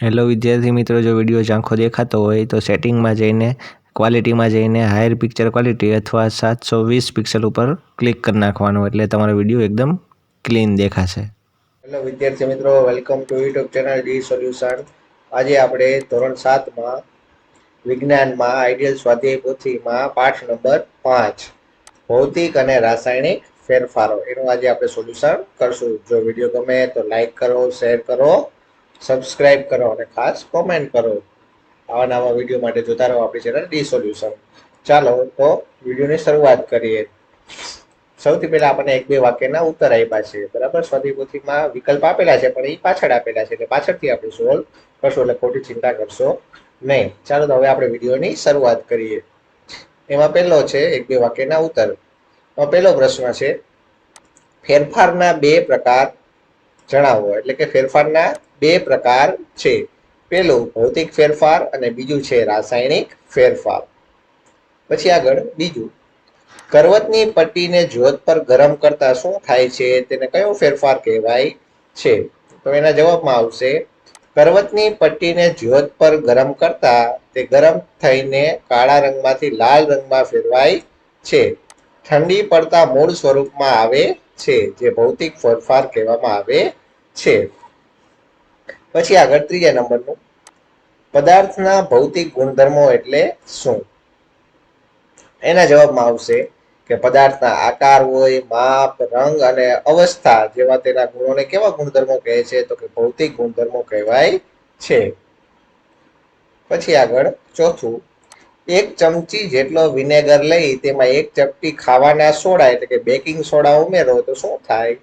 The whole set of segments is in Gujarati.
હેલો વિદ્યાર્થી મિત્રો, જો વીડિયો ઝાંખો દેખાતો હોય તો સેટિંગમાં જઈને ક્વોલિટીમાં જઈને હાયર પિક્ચર ક્વોલિટી અથવા સાતસો વીસ પિક્સલ ઉપર ક્લિક કરી નાખવાનું. એટલે તમારો વીડિયો એકદમ ક્લીન દેખાશે. હેલો વિદ્યાર્થી મિત્રો welcome to YouTube channel D solution આજે આપણે ધોરણ સાતમાં વિજ્ઞાનમાં આઈડિયલ સ્વાધ્યાય પોથીમાં પાઠ નંબર પાંચ, ભૌતિક અને રાસાયણિક ફેરફારો. એનું આજે આપણે સોલ્યુશન કરશું. જો વીડિયો ગમે તો લાઈક કરો શેર કરો. સબસ્ક્રાઇબ કરો અને ખાસ કોમેન્ટ કરો. આવા નવા વીડિયો માટે જોતા રહો આપણી ચેનલ ડી સોલ્યુશન ચાલો તો વિડીયોની શરૂઆત કરીએ. સૌથી પહેલા આપણને એક બે વાક્યના ઉત્તર આપ્યા છે. બરાબર? સ્વાધ્યાય વિકલ્પ આપેલા છે, પણ એ પાછળ આપેલા છે, એટલે પાછળથી આપણે સોલ્વ કરશો એટલે ખોટી ચિંતા કરશો નહીં. ચાલો તો હવે આપણે વિડીયોની શરૂઆત કરીએ. એમાં પહેલો છે, એક બે વાક્યના ઉત્તર. પહેલો પ્રશ્ન છે, ફેરફારના બે પ્રકાર જણાવો. એટલે કે ફેરફારના બે પ્રકાર છે. પહેલું ભૌતિક ફેરફાર અને બીજું છે રાસાયણિક ફેરફાર. પછી આગળ બીજું. કરવતની પટ્ટીને જ્યોત પર ગરમ કરતા શું થાય છે? તેને કયો ફેરફાર કહેવાય છે? તો એના જવાબમાં આવશે, કરવતની પટ્ટીને જ્યોત પર ગરમ કરતા તે ગરમ થઈને કાળા રંગમાંથી લાલ રંગમાં ફેરવાય છે. ઠંડી પડતા મૂળ સ્વરૂપમાં આવે છે, જે ભૌતિક ફેરફાર કહેવામાં આવે છે. પછી આગળ ત્રીજા નંબરનું. પદાર્થના ભૌતિક ગુણધર્મો એટલે શું? એના જવાબમાં આવશે કે પદાર્થના આકાર હોય, માપ, રંગ અને અવસ્થા જેવા તેના ગુણોને કેવા ગુણધર્મો કહે છે? તો કે ભૌતિક ગુણધર્મો કહેવાય છે. પછી આગળ ચોથું. એક ચમચી જેટલો વિનેગર લઈ તેમાં એક ચપટી ખાવાના સોડા એટલે કે બેકિંગ સોડા ઉમેરો તો શું થાય?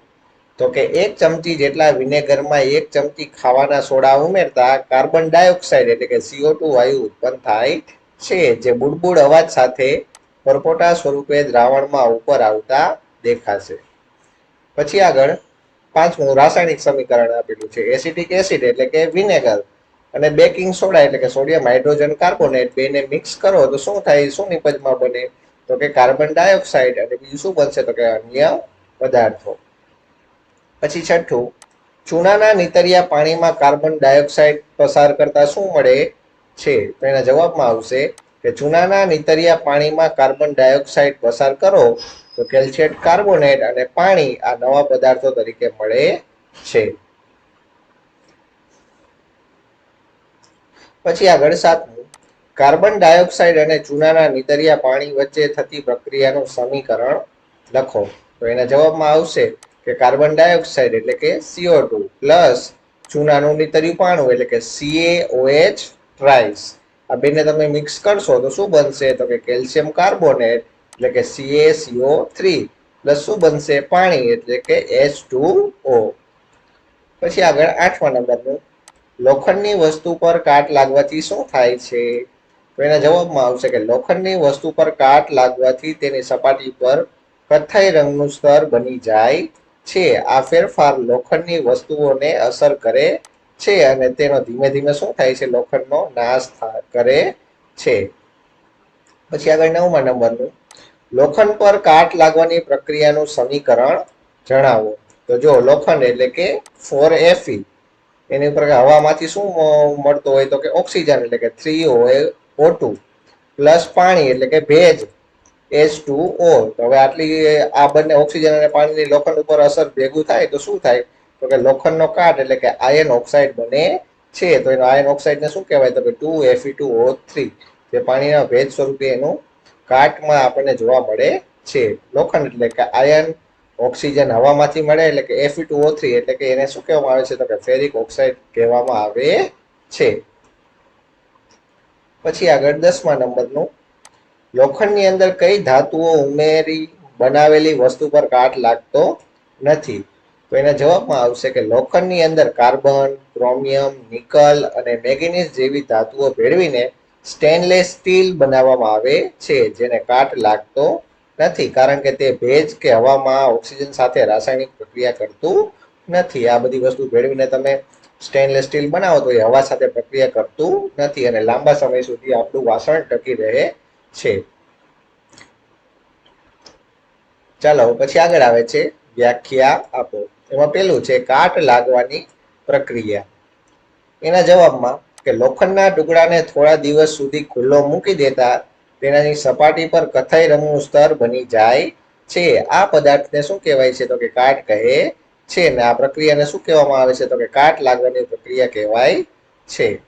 તો કે એક ચમચી જેટલા વિનેગરમાં એક ચમચી ખાવાના સોડા ઉમેરતા કાર્બન ડાયોક્સાઇડ એટલે કે સીઓ ટુ વાયુ ઉત્પન્ન થાય છે. જે બુડબુડ અવાજ સાથે પરપોટા સ્વરૂપે દ્રાવણમાં ઉપર આવતા દેખાશે. પછી આગળ પાંચમું રાસાયણિક સમીકરણ આપેલું છે. એસિડિક એસિડ એટલે કે વિનેગર. અને બેકિંગ સોડા એટલે કે સોડિયમ હાઇડ્રોજન કાર્બોનેટ બેને મિક્સ કરો તો શું થાય? શું નિપજમાં બને? તો કે કાર્બન ડાયોક્સાઇડ અને બીજું શું બનશે? તો કે અન્ય પદાર્થો. પછી છઠ્ઠું, ચૂનાના નીતરિયા પાણીમાં કાર્બન ડાયોક્સાઇડ પસાર કરતા શું મળે છે? તો એના જવાબમાં આવશે કે ચૂનાના નીતરિયા પાણીમાં કાર્બન ડાયોક્સાઇડ પસાર કરો તો કેલ્શિયમ કાર્બોનેટ અને પાણી આ નવા પદાર્થો તરીકે મળે છે. પછી આગળ સાતમું, કાર્બન ડાયોક્સાઇડ અને ચૂનાના નીતરિયા પાણી વચ્ચે થતી પ્રક્રિયાનું સમીકરણ લખો. તો એના જવાબમાં આવશે કે કાર્બન ડાયોક્સાઇડ એટલે કે સીઓ ટુ પ્લસ ચૂનાનું નીતર્યું પાણું એટલે કે સીએઓએચ ટ્રાઇસ આ બેને તમે મિક્સ કરશો તો શું બનશે? તો કે કેલ્શિયમ કાર્બોનેટ એટલે કે CaCO થ્રી પ્લસ શું બનશે? પાણી એટલે કે એચ ટુ ઓ પછી આગળ આઠમા નંબરનું. લોખંડની વસ્તુ પર કાટ લાગવાથી શું થાય છે? તો એના જવાબમાં આવશે કે લોખંડની વસ્તુ પર કાટ લાગવાથી તેની સપાટી પર કથ્થાઈ રંગનું સ્તર બની જાય છે. આ ફેરફાર લોખંડની વસ્તુઓને અસર કરે છે અને તેનો ધીમે ધીમે શું થાય છે? લોખંડનો નાશ કરે છે. પછી આગળ નવમા નંબરનું. લોખંડ પર કાટ લાગવાની પ્રક્રિયાનું સમીકરણ જણાવો. તો જો લોખંડ એટલે કે ફોર એફી એની ઉપર હવામાંથી શું મળતો હોય તો કે ઓક્સિજન એટલે કે થ્રી ઓ ટુ, પ્લસ પાણી એટલે કે ભેજ. એચ ટુ ઓ તો હવે આટલી આ બંને ઓક્સિજન અને પાણીની લોખંડ ઉપર અસર ભેગું થાય તો શું થાય? તો કે લોખંડનો કાટ એટલે કે આયન ઓક્સાઇડ બને છે. તો એનો આયન ઓક્સાઇડને શું કહેવાય? તો કે ટુ એફી ટુ ઓ થ્રી જે પાણીના ભેજ સ્વરૂપે એનું કાટમાં આપણને જોવા મળે છે. લોખંડ એટલે કે આયન ઓક્સિજન હવામાંથી મળે એટલે કે એફી ટુ ઓ થ્રી એટલે કે એને શું કહેવામાં આવે છે? તો કે ફેરિક ઓક્સાઇડ કહેવામાં આવે છે. પછી આગળ દસમા નંબરનું લોખંડની અંદર કઈ ધાતુઓ ઉમેરી, બનાવેલી વસ્તુ પર કાટ લાગતો નથી. તો એના જવાબમાં આવશે કે લોખંડની અંદર કાર્બન, ક્રોમિયમ, નિકલ અને મેગ્નીઝ જેવી ધાતુઓ ભેળવીને સ્ટેનલેસ સ્ટીલ બનાવવામાં આવે છે, જેને કાટ લાગતો નથી, કારણ કે તે ભેજ કે હવામાં ઓક્સિજન સાથે રાસાયણિક પ્રક્રિયા કરતું નથી. આ બધી વસ્તુ ભેળવીને તમે સ્ટેનલેસ સ્ટીલ બનાવો તો એ હવા સાથે પ્રક્રિયા કરતું નથી અને લાંબા સમય સુધી આપણું વાસણ ટકી રહે છે. ચાલો, પછી આગળ આવે છે. વ્યાખ્યા આપો. એમાં પેલું છે, કાટ લાગવાની પ્રક્રિયા. એના જવાબમાં કે લોખંડના ટુકડાને થોડા દિવસ સુધી ખુલ્લો મૂકી દેતા તેનાની સપાટી પર કથ્થાઈ રંગનું સ્તર બની જાય છે. આ પદાર્થને શું કહેવાય છે? તો કે કાટ કહે છે. ને આ પ્રક્રિયાને શું કહેવામાં આવે છે? તો કે કાટ લાગવાની પ્રક્રિયા કહેવાય છે.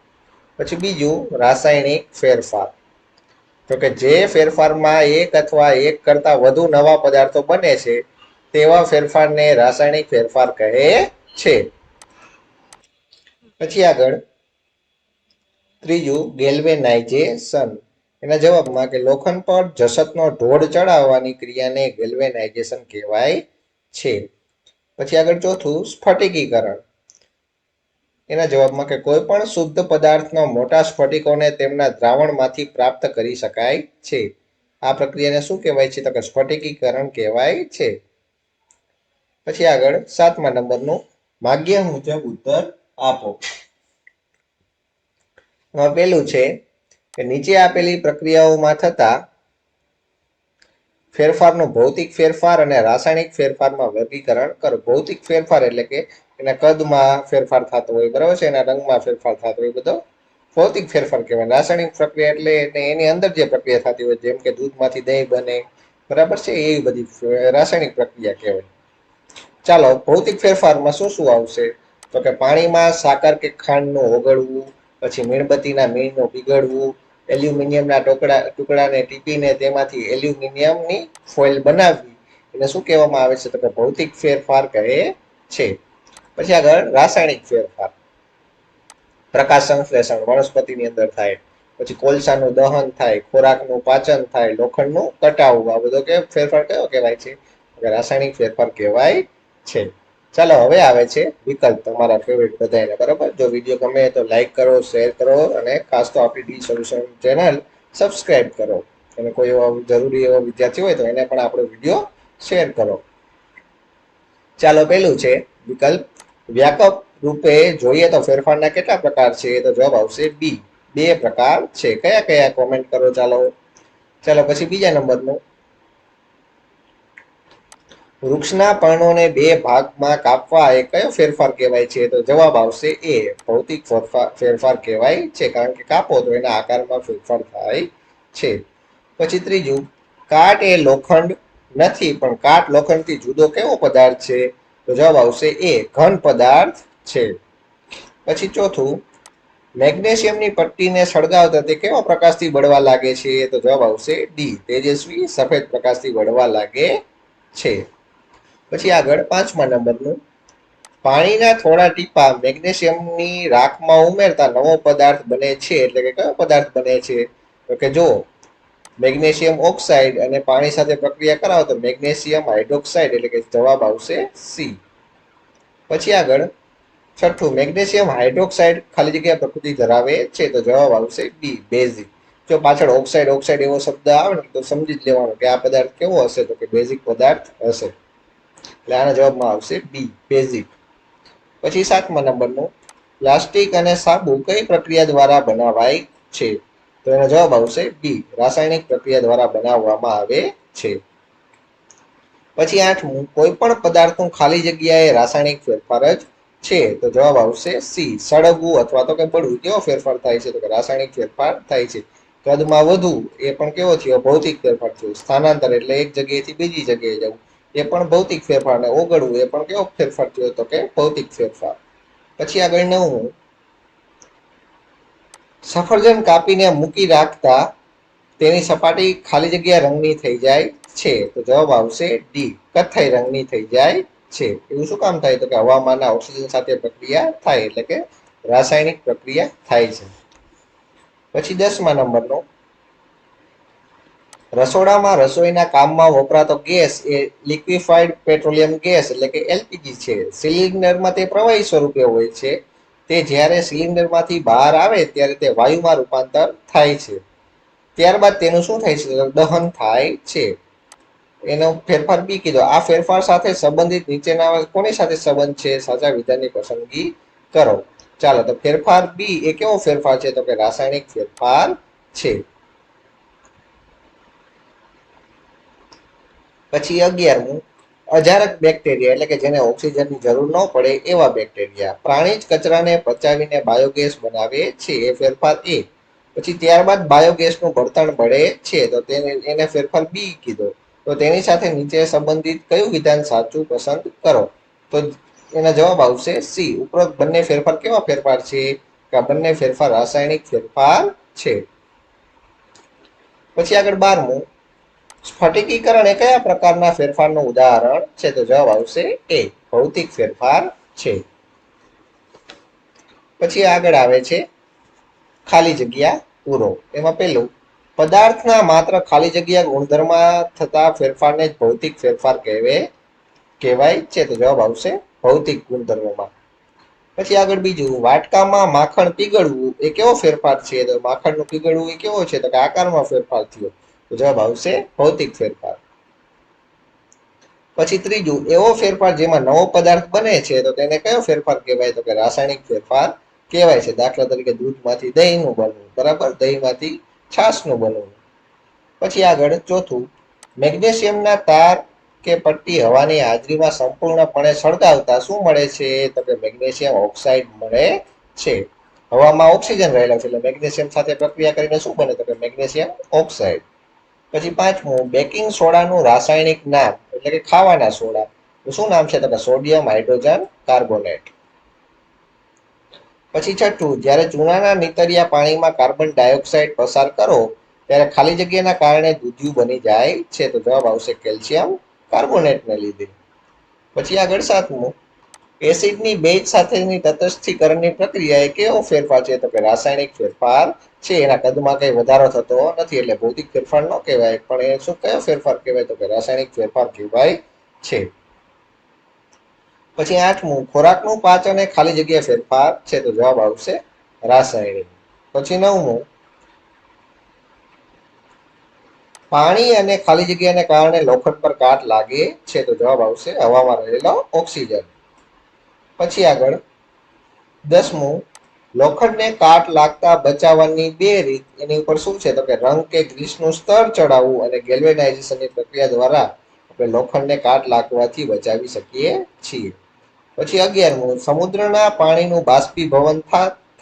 પછી બીજું, રાસાયણિક ફેરફાર. તો કે જે ફેરફારમાં એક અથવા એક કરતા વધુ નવા પદાર્થો બને છે, તેવા ફેરફારને રાસાયણિક ફેરફાર કહે છે. પછી આગળ, ત્રીજું, ગેલ્વેનાઇઝેશન. એના જવાબમાં કે લોખંડ પર જસતનો ઢોળ ચડાવવાની ક્રિયાને ગેલ્વેનાઇઝેશન કહેવાય છે. પછી આગળ ચોથું, સ્ફટિકીકરણ. એના જવાબમાં કે કોઈ પણ શુદ્ધ પદાર્થનો મોટા સ્ફટિકોને તેમના દ્રાવણમાંથી પ્રાપ્ત કરી શકાય છે. આ પ્રક્રિયાને શું કહેવાય છે? તો કે સ્ફટિકીકરણ કહેવાય છે. પછી આગળ સાતમા નંબરનું માગ્ય મુજબ ઉત્તર આપો. પેલું છે કે નીચે આપેલી પ્રક્રિયાઓમાં થતા ફેરફારનું ભૌતિક ફેરફાર અને રાસાયણિક ફેરફારમાં વર્ગીકરણ કરો. ભૌતિક ફેરફાર એટલે કે એના કદમાં ફેરફાર થતો હોય, બરાબર છે? એના રંગમાં ફેરફાર થતો હોય બધો ભૌતિક ફેરફાર કહેવાય. રાસાયણિક પ્રક્રિયા એટલે એની અંદર જે પ્રક્રિયા થતી હોય, જેમ કે દૂધમાંથી દહીં બને, બરાબર છે? એ બધી રાસાયણિક પ્રક્રિયા કહેવાય. ચાલો, ભૌતિક ફેરફારમાં શું શું આવશે? તો કે પાણીમાં સાકર કે ખાંડનું ઓગળવું, પછી મીણબત્તીના મીણનું પીગળવું, એલ્યુમિનિયમના ટુકડા, ટુકડાને ટીપીને તેમાંથી એલ્યુમિનિયમની ફોઇલ બનાવવી. એને શું કહેવામાં આવે છે? તો કે ભૌતિક ફેરફાર કહે છે. પછી આગળ રાસાયણિક ફેરફાર. પ્રકાશ સંશ્લેષણ વનસ્પતિની અંદર થાય, પછી કોલસાનું દહન થાય, ખોરાકનું પાચન થાય, લોખંડનું કટાવવું આ બધો કે ફેરફાર કયો કહેવાય છે? રાસાયણિક ફેરફાર કહેવાય છે. ચાલો હવે આવે છે વિકલ્પ તમારા ફેવરેટ બધાને બરાબર? જો વીડિયો ગમે તો લાઈક કરો શેર કરો અને ખાસ તો આપણી ડી સોલ્યુશન ચેનલ સબસ્ક્રાઇબ કરો. અને કોઈ એવો જરૂરી એવો વિદ્યાર્થી હોય તો એને પણ આપણો વીડિયો શેર કરો. ચાલો પેલું છે વિકલ્પ વ્યાપક રૂપે જોઈએ તો ફેરફારના કેટલા પ્રકાર છે? તો જવાબ આવશે બી બે પ્રકાર છે. કયા કયા? કોમેન્ટ કરો ચાલો. ચાલો, પછી બીજા નંબરનો. વૃક્ષના પર્ણોને બે ભાગમાં કાપવા એ કયો ફેરફાર કહેવાય છે? તો જવાબ આવશે એ ભૌતિક ફેરફાર કહેવાય છે, કારણ કે કાપો તો એના આકારમાં ફેરફાર થાય છે. પછી ત્રીજું, કાટ એ લોખંડ નથી, પણ કાટ લોખંડથી જુદો કેવો પદાર્થ છે? તો જવાબ આવશે એ, ઘન પદાર્થ છે. પછી ચોથું, મેગ્નેશિયમની પટ્ટીને સળગાવતા તે કેવા પ્રકાશથી બળવા લાગે છે? તો જવાબ આવશે ડી તેજસ્વી, સફેદ પ્રકાશથી બળવા લાગે છે. પછી આગળ પાંચમા નંબરનું. પાણીના થોડા ટીપા મેગ્નેશિયમની રાખમાં ઉમેરતા નવો પદાર્થ બને છે. એટલે કે કયો પદાર્થ બને છે? તો કે જો મેગ્નેશિયમ ઓક્સાઇડ અને પાણી સાથે પ્રક્રિયા કરાવો તો મેગ્નેશિયમ હાઇડ્રોક્સાઇડ એટલે કે જવાબ આવશે સી પછી આગળ છઠ્ઠું, મેગ્નેશિયમ હાઇડ્રોક્સાઇડ ખાલી જગ્યા પ્રકૃતિ ધરાવે છે તો જવાબ આવશે બી બેઝિક. જો પાછળ ઓક્સાઇડ ઓક્સાઇડ એવો શબ્દ આવે ને તો સમજી જ લેવાનો કે આ પદાર્થ કેવો હશે તો કે બેઝિક પદાર્થ હશે. એટલે આના જવાબમાં આવશે બી બેઝિક. પછી સાતમા નંબરનું, પ્લાસ્ટિક અને સાબુ કઈ પ્રક્રિયા દ્વારા બનાવાય છે? તો એનો જવાબ આવશે બી. રાસાયણિક પ્રક્રિયા દ્વારા બનાવવામાં આવે છે. પછી આઠમું કોઈ પણ પદાર્થનું ખાલી જગ્યાએ રાસાયણિક ફેરફાર જ છે. તો જવાબ આવશે સી. સળગવું અથવા તો કે પડવું. કેવો ફેરફાર થાય છે? તો કે રાસાયણિક ફેરફાર થાય છે. કદમાં વધુ, એ પણ કેવો થયો? ભૌતિક ફેરફાર થયો. સ્થાનાંતર એટલે એક જગ્યાએથી બીજી જગ્યાએ જવું. એ પણ ભૌતિક ફેરફાર. ને ઓગળવું, એ પણ કેવો ફેરફાર થયો? તો કે ભૌતિક ફેરફાર. પછી આગળ નવમું સફરજન કાપીને મૂકી રાખતા તેની સપાટી ખાલી જગ્યા રંગની થઈ જાય છે. તો જવાબ આવશે ડી કથ્થાઈ રંગની થઈ જાય છે. એવું શું કામ થાય? તો કે હવામાનના ઓક્સિજન સાથે પ્રક્રિયા થાય, એટલે કે રાસાયણિક પ્રક્રિયા થાય છે. પછી દસમા નંબરનો. રસોડામાં રસોઈના કામમાં વપરાતો ગેસ એ લિક્વિફાઈડ પેટ્રોલિયમ ગેસ, એટલે કે એલપીજી છે. સિલિન્ડરમાં તે પ્રવાહી સ્વરૂપે હોય છે. તે જ્યારે સિલિન્ડરમાંથી બહાર આવે ત્યારે તે વાયુમાં રૂપાંતર થાય છે. ત્યારબાદ તેનું શું થાય છે? દહન થાય છે. એનો ફેરફાર બી કીધો. આ ફેરફાર સાથે સંબંધિત નીચેના કોની સાથે સંબંધ છે? સાચા વિધાનની પસંદગી કરો. ચાલો, તો ફેરફાર બી એ કેવો ફેરફાર છે? તો કે રાસાયણિક ફેરફાર છે. પછી અગિયારમું. અજારક બેક્ટેરિયા એટલે કે જેને ઓક્સિજનની જરૂર ન પડે એવા બેક્ટેરિયા. પ્રાણી જ કચરાને પચાવીને બાયોગેસ બનાવે છે. એ ફેરફાર એ. પછી ત્યારબાદ બાયોગેસનું બળતણ બળે છે. તો તેને, એને ફેરફાર બી કીધો. તો તેની સાથે નીચે સંબંધિત કયું વિધાન સાચું, પસંદ કરો? તો એના જવાબ આવશે સી. ઉપરોક્ત બંને ફેરફાર કેવા ફેરફાર છે? કે બંને ફેરફાર રાસાયણિક ફેરફાર છે. પછી આગળ બારમું. સ્ફટિકીકરણ એ કયા પ્રકારના ફેરફારનું ઉદાહરણ છે? તો જવાબ આવશે એ, ભૌતિક ફેરફાર છે. પછી આગળ આવે છે, ખાલી જગ્યા પૂરો. એમાં પેલું, પદાર્થના માત્ર ખાલી જગ્યા ગુણધર્મમાં થતા ફેરફારને જ ભૌતિક ફેરફાર કહેવે, કહેવાય છે. તો જવાબ આવશે ભૌતિક ગુણધર્મોમાં. પછી આગળ બીજું, વાટકામાં માખણ પીગળવું એ કેવો ફેરફાર છે? તો માખણનું પીગળવું એ કેવો છે? તો કે આકારમાં ફેરફાર થયો. તો જવાબ આવશે ભૌતિક ફેરફાર. પછી ત્રીજું, એવો ફેરફાર જેમાં નવો પદાર્થ બને છે, તો તેને કયો ફેરફાર કહેવાય? તો કે રાસાયણિક ફેરફાર કહેવાય છે. દાખલા તરીકે દૂધમાંથી દહીંનું બનવું, બરાબર? દહીંમાંથી છાશનું બનવું. પછી આગળ ચોથું, મેગ્નેશિયમના તાર કે પટ્ટી હવાની હાજરીમાં સંપૂર્ણપણે સળગાવતા શું મળે છે? તો કે મેગ્નેશિયમ ઓક્સાઇડ મળે છે. હવામાં ઓક્સિજન રહેલો છે, એટલે મેગ્નેશિયમ સાથે પ્રક્રિયા કરીને શું બને? તો કે મેગ્નેશિયમ ઓક્સાઇડ. પછી પાંચમું બેકિંગ સોડાનું રાસાયણિક નામ, એટલે કે ખાવાના સોડા. શું નામ છે તમે સોડિયમ હાઇડ્રોજન કાર્બોનેટ પછી છઠ્ઠું, જ્યારે ચૂનાના નીતરિયા પાણીમાં કાર્બન ડાયોક્સાઇડ પસાર કરો, ત્યારે ખાલી જગ્યાના કારણે દૂધિયું બની જાય છે. તો જવાબ આવશે કેલ્શિયમ કાર્બોનેટને લીધે. પછી આગળ સાતમું એસિડની બેઝ સાથેની તટસ્થીકરણની પ્રક્રિયા એ કેવો ફેરફાર છે? તો કે રાસાયણિક ફેરફાર છે, એના કદમાં કંઈ વધારો થતો નથી, એટલે ભૌતિક ફેરફાર ન કહેવાય, પણ એ શું, કયો ફેરફાર કહેવાય? તો કે રાસાયણિક ફેરફાર કહેવાય છે. પછી આઠમું, ખોરાકનું પાચન એ ખાલી જગ્યા ફેરફાર છે, તો જવાબ આવશે રાસાયણિક. પછી નવમું, પાણી અને ખાલી જગ્યાને કારણે લોખંડ પર કાટ લાગે છે, તો જવાબ આવશે હવામાં રહેલો ઓક્સિજન. પછી આગળ દસમું, લોખંડને કાટ લાગતા બચાવવાની બે રીત, એની ઉપર શું છે? તો કે રંગ કે ગ્રીસનું સ્તર ચડાવવું અને ગેલ્વેનાઇઝેશનની પ્રક્રિયા દ્વારા આપણે લોખંડને કાટ લાગવાથી બચાવી શકીએ છીએ. પછી અગિયારમું, સમુદ્રના પાણીનું બાષ્પીભવન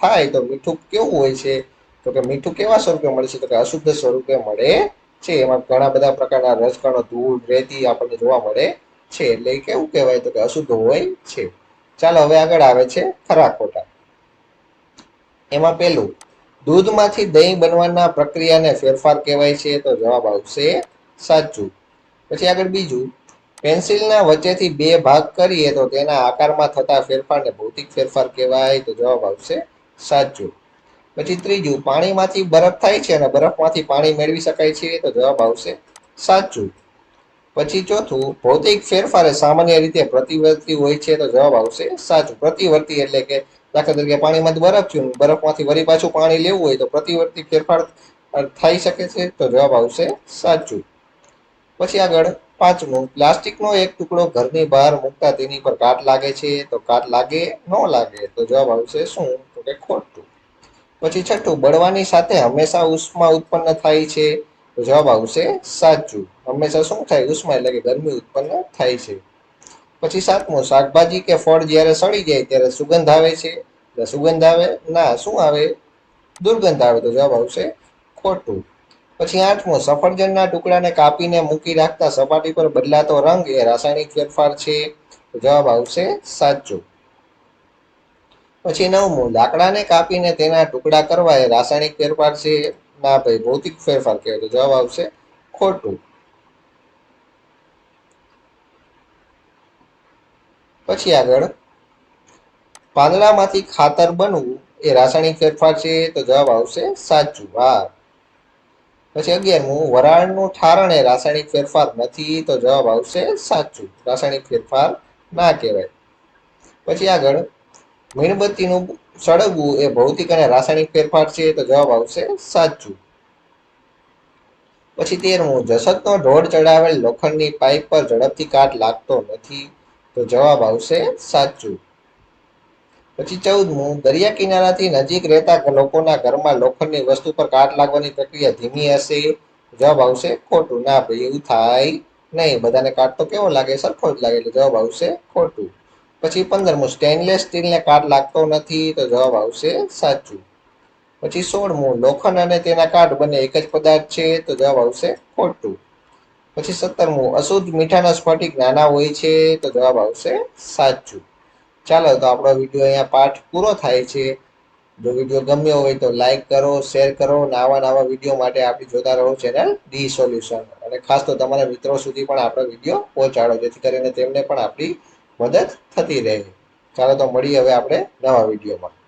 થાય તો મીઠું કેવું હોય છે? તો કે મીઠું કેવા સ્વરૂપે મળે છે? તો કે અશુદ્ધ સ્વરૂપે મળે છે. એમાં ઘણા બધા પ્રકારના રસકણો, ધૂળ, રેતી આપણને જોવા મળે છે. એટલે કેવું કહેવાય? તો કે અશુદ્ધ હોય છે. ચાલો હવે આગળ આવે છે ખરા ખોટા. એમાં પેલું, દૂધમાંથી દહીં બનવાના પ્રક્રિયાને ફેરફાર કહેવાય છે, તો જવાબ આવશે સાચું. પછી આગળ બીજું, પેન્સિલના વચ્ચેથી બે ભાગ કરીએ તો તેના આકારમાં થતા ફેરફારને ભૌતિક ફેરફાર કહેવાય, તો જવાબ આવશે સાચું. પછી ત્રીજું, પાણીમાંથી બરફ થાય છે અને બરફમાંથી પાણી મેળવી શકાય છે, તો જવાબ આવશે સાચું. પછી ચોથું, ભૌતિક ફેરફાર સામાન્ય રીતે પ્રતિવર્તી હોય છે તો જવાબ આવશે સાચું. પ્રતિવર્તી એટલે કે દાખલા તરીકે પાણીમાંથી બરફ થયું બરફમાંથી વળી પાછું પાણી લેવું હોય તો પ્રતિવર્તી ફેરફાર થઈ શકે છે તો જવાબ આવશે સાચું. પછી આગળ પાંચમું, પ્લાસ્ટિકનો એક ટુકડો ઘરની બહાર મૂકતા તેની પર કાટ લાગે છે તો કાટ લાગે, ન લાગે તો જવાબ આવશે શું? તો કે ખોટું. પછી છઠ્ઠું, બળવાની સાથે હંમેશા ઉષ્મા ઉત્પન્ન થાય છે તો જવાબ આવશે, સાચું. હંમેશા શું થાય? ઉષ્મા એટલે કે ગરમી ઉત્પન્ન થાય છે. પછી સાતમું, શાકભાજી કે ફળ જ્યારે સડી જાય ત્યારે સુગંધ આવે છે? સુગંધ આવે? ના, શું આવે? દુર્ગંધ આવે. તો જવાબ આવશે, ખોટું. પછી આઠમું, સફરજનના ટુકડાને કાપીને મૂકી રાખતા સપાટી પર બદલાતો રંગ એ રાસાયણિક ફેરફાર છે? તો જવાબ આવશે, સાચું. પછી નવમું, લાકડાને કાપીને તેના ટુકડા કરવા એ રાસાયણિક ફેરફાર છે? ના ભાઈ ભૌતિક ફેરફાર કહેવાય તો જવાબ આવશે ખોટું. પછી આગળ પાંદડામાંથી ખાતર બનવું એ રાસાયણિક ફેરફાર છે તો જવાબ આવશે સાચું. હા. પછી અગિયારમું, વરાળનું ઠારણ એ રાસાયણિક ફેરફાર નથી તો જવાબ આવશે સાચું. રાસાયણિક ફેરફાર ના કહેવાય. પછી આગળ મીણબત્તીનું સળગવું એ ભૌતિક અને રાસાયણિક ફેરફાર છે તો જવાબ આવશે સાચું. પછી તેરમું, જસતનો ઢોળ ચડાવેલ લોખંડની પાઇપ પર ઝડપથી કાટ લાગતો નથી તો જવાબ આવશે સાચું. પછી ચૌદમું, દરિયા કિનારાથી નજીક રહેતા લોકોના ઘરમાં લોખંડની વસ્તુ પર કાટ લાગવાની પ્રક્રિયા ધીમી હશે? જવાબ આવશે ખોટું. ના ભાઈ, એવું થાય નહીં. બધાને કાટ તો કેવો લાગે? સરખો જ લાગે. એટલે જવાબ આવશે ખોટું. પછી પંદરમું સ્ટેનલેસ સ્ટીલને કાટ લાગતો નથી તો જવાબ આવશે સાચું. પછી સોળમું, લોખંડ અને તેના કાટ બંને એક જ પદાર્થ છે તો જવાબ આવશે ખોટું. પછી સત્તરમું, અશુદ્ધ મીઠાના સ્ફટિક નાના હોય છે તો જવાબ આવશે સાચું. ચાલો તો આપણો વીડિયો અહીંયા પાઠ પૂરો થાય છે. જો વીડિયો ગમ્યો હોય તો લાઈક કરો, શેર કરો અને આવા નવા વીડિયો માટે આપણી જોતા રહો ચેનલ ડી સોલ્યુશન. અને ખાસ તો તમારા મિત્રો સુધી પણ આપણો વીડિયો પહોંચાડો, જેથી કરીને તેમને પણ આપણી મદદ થતી રહે. ચાલો તો મળીએ હવે આપણે નવા વિડીયોમાં.